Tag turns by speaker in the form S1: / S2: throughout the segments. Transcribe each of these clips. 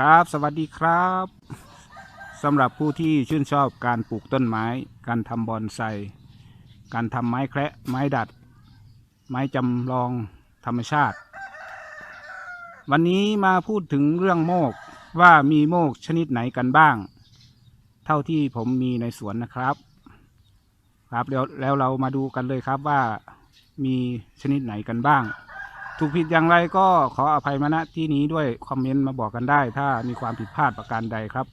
S1: ครับ สวัสดีครับสำหรับผู้ที่ชื่นชอบการปลูกต้นไม้ การทำบอนไซ การทำไม้แคระไม้ดัด ไม้จำลองธรรมชาติ วันนี้มาพูดถึงเรื่องโมกว่ามีโมกชนิดไหนกันบ้าง เท่าที่ผมมีในสวนนะครับ ครับแล้วแล้วเรามาดูกันเลยครับว่ามีชนิดไหนกันบ้าง ถูกผิดอย่างไรก็ขออภัยมาณที่นี้ด้วยคอมเมนต์มาบอกกันได้ ถ้ามีความผิดพลาดประการใดครับ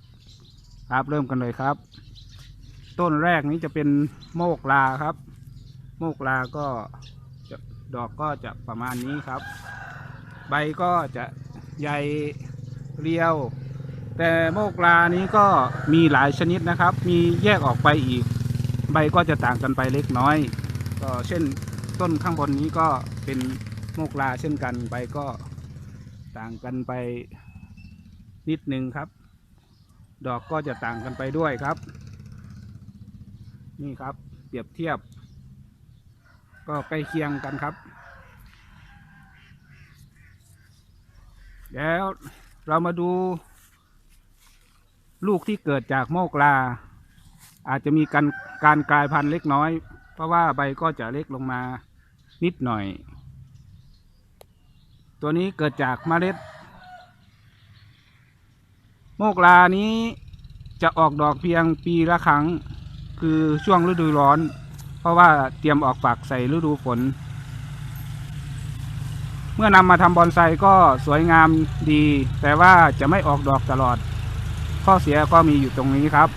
S1: ครับเริ่มกันเลยครับ ต้นแรกนี้จะเป็นโมกลาครับ โมกลาก็ดอกก็จะประมาณนี้ครับ ใบก็จะใหญ่เรียว แต่โมกลานี้ก็มีหลายชนิดนะครับ มีแยกออกไปอีก ใบก็จะต่างกันไปเล็กน้อย ก็เช่นต้นข้างบนนี้ก็เป็น โมกลาเช่นกันใบก็ต่างกันไปนิดนึงครับ ดอกก็จะต่างกันไปด้วยครับ นี่ครับเปรียบเทียบ ก็ใกล้เคียงกันครับ แล้วเรามาดู ลูกที่เกิดจากโมกลา อาจจะมีการการกลายพันธุ์เล็กน้อย เพราะว่าใบก็จะเล็กลงมานิดหน่อย ตัวนี้เกิดจากเมล็ด โมกลานี้จะออกดอกเพียงปีละครั้ง คือช่วงฤดูร้อน เพราะว่าเตรียมออกฝักใส่ฤดูฝน เมื่อนำมาทำบอนไซก็สวยงามดี แต่ว่าจะไม่ออกดอกตลอด ข้อเสียก็มีอยู่ตรงนี้ครับ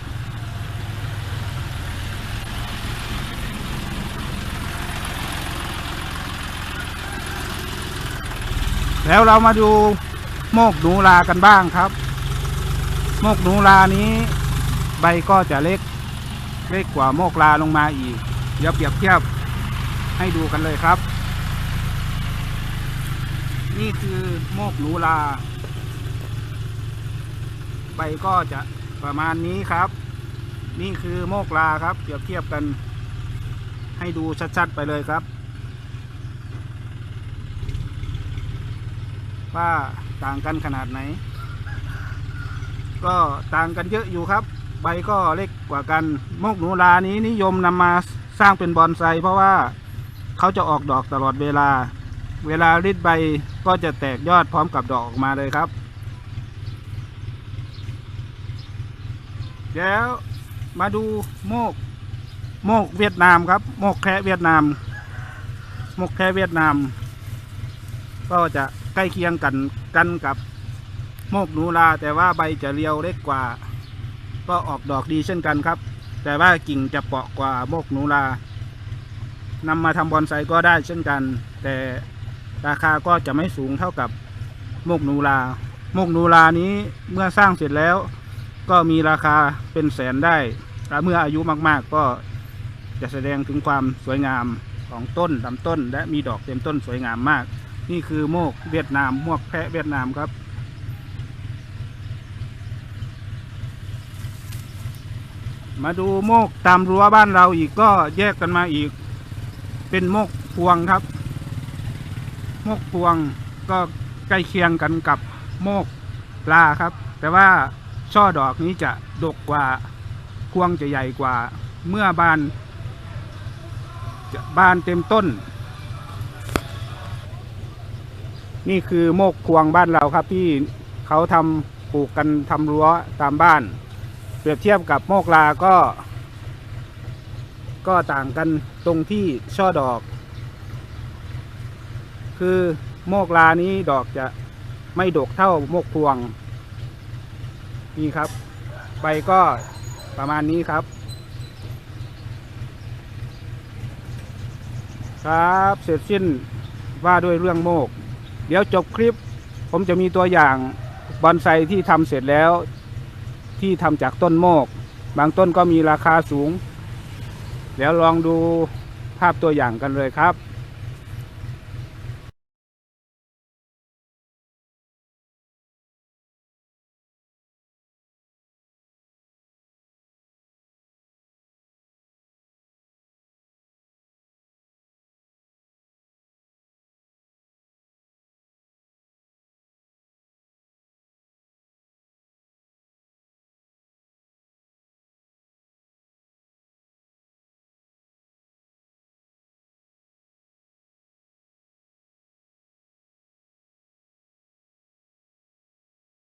S1: แล้วเรามาดูโมกหนูลากันบ้างครับ โมกหนูลานี้ ใบก็จะเล็ก เล็กกว่าโมกลาลงมาอีก เดี๋ยวเปรียบเทียบให้ดูกันเลยครับ นี่คือโมกหนูลา ใบก็จะประมาณนี้ครับ นี่คือโมกลาครับ เปรียบเทียบกัน ให้ดูชัดๆไปเลยครับ ว่าต่างกันขนาดไหน ก็ต่างกันเยอะอยู่ครับ ใบก็เล็กกว่ากันโมกหนูลานี้นิยมนำมาสร้างเป็นบอนไซเพราะว่าเขาจะออกดอกตลอดเวลา เวลาริดใบก็จะแตกยอดพร้อมกับดอกออกมาเลยครับ แล้วมาดูโมก โมกเวียดนามครับ โมกแคะเวียดนาม โมกแคะเวียดนาม ก็จะ ใกล้เคียงกันกันกับโมกหนูลา แต่ว่าใบจะเรียวเล็กกว่า ก็ออกดอกดีเช่นกันครับ แต่ว่ากิ่งจะเปราะกว่าโมกหนูลานำมาทำบอนไซก็ได้เช่นกัน แต่ราคาก็จะไม่สูงเท่ากับโมกหนูลาโมกหนูลานี้เมื่อสร้างเสร็จแล้ว ก็มีราคาเป็นแสนได้และเมื่ออายุมาก ๆก็จะแสดงถึงความสวยงามของต้นลำต้น และมีดอกเต็มต้นสวยงามมาก นี่คือโมกเวียดนามมวกแพะเวียดนามครับ มาดูโมกตามรั้วบ้านเราอีกก็แยกกันมาอีก เป็นโมกพวงครับ โมกพวงก็ใกล้เคียงกันกับโมกปลาครับ แต่ว่าช่อดอกนี้จะดกกว่าพวงจะใหญ่กว่าเมื่อบานจะบานเต็มต้น นี่คือโมกพวงบ้านเราครับที่เขาทำปลูกกันทำรั้วตามบ้าน เปรียบเทียบกับโมกลาก็ ก็ต่างกันตรงที่ช่อดอก คือโมกลานี้ดอกจะไม่ดกเท่าโมกพวง นี่ครับ ใบก็ประมาณนี้ครับ ครับเสร็จสิ้นว่าด้วยเรื่องโมก เดี๋ยวจบคลิป ผมจะมีตัวอย่างบอนไซที่ทำเสร็จแล้ว ที่ทำจากต้นโมก บางต้นก็มีราคาสูง เดี๋ยวลองดูภาพตัวอย่างกันเลยครับ